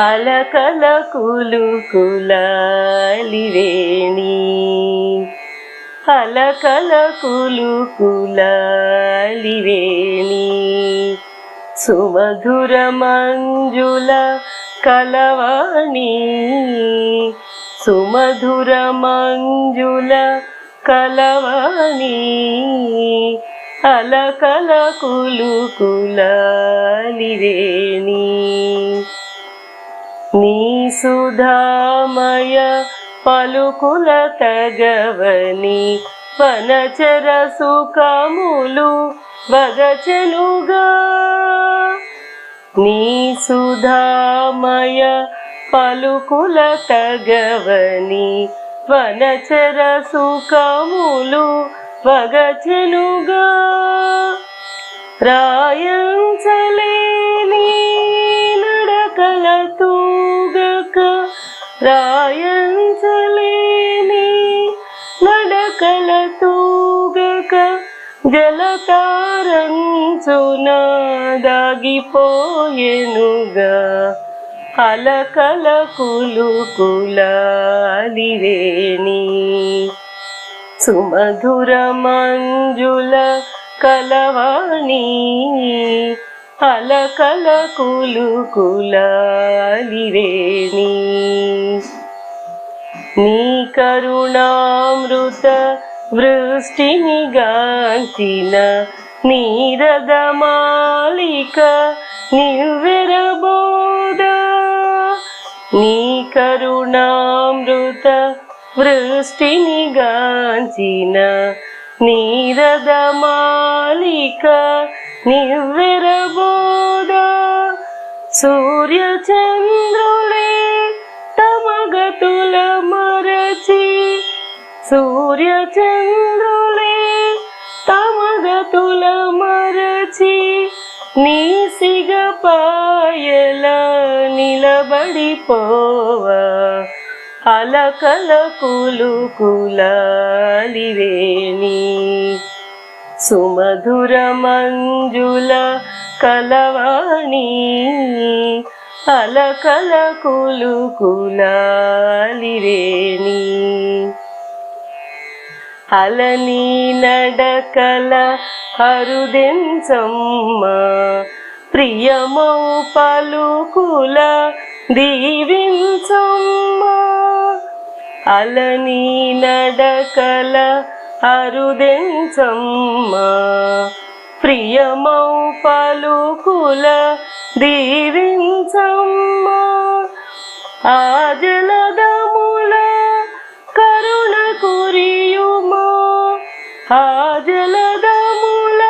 అలకల కులు కులాలివేణి అలకల కులు కులాలివేణి సుమధుర మంజుల కలవాణి. సుమధుర మంజుల కలవాణి. అలకల కులు కులాలివేణి సుధామయ పలుకుల తగవని వనచర సుఖములు వగచనుగా నీ సుధామయ పలుకుల తగవని వనచర సుఖములు వగచనుగా రాయంచలే రాయంచలేని నడకల తూగక జలతారంచున దాగిపోయెనుగా అలకల కులు కులాలివేణి సుమధుర మంజుల కలవాణి అలకల కులు కులాలివేణి నీ కరుణామృత వృష్టిని గాంచిన నీరద మాలిక నివ్వెరబోద. నీ కరుణామృత వృష్టిని గాంచిన నీరద మాలిక నివ్వెరబోద సూర్య చంద్రులే తమగతుల మరచి సూర్య చంద్రులే తమగతుల మరచి నీసిగ పాయల నిలబడిపోవా అలకల కులు కులాలివేణి సుమధుర మంజుల కలవాణి అలకల కులు కులాలివేణి అలని నడకల హరుదెంచమ్మ ప్రియమౌ పలుకుల దీవించమ్మ. అలని నడకల అరుదెంచమ్మా ప్రియమౌ పలుకుల దీవించమ్మా. ఆ జలదముల కరుణ కురియుమా ఆ జలదముల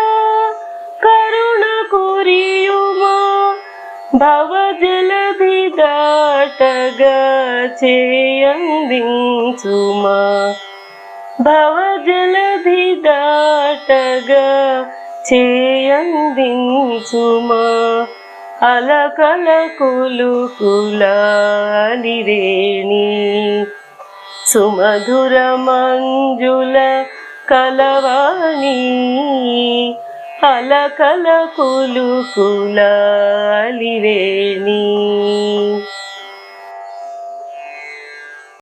కరుణ కురియుమా. భవ జలధి దాటగా చేయందించుమా. భవజలధి దాటగా చేయందించుమా. అలకల కులు కులాలివేణి సుమధుర మంజుల కలవాణి. అలకల కులు కులాలివేణి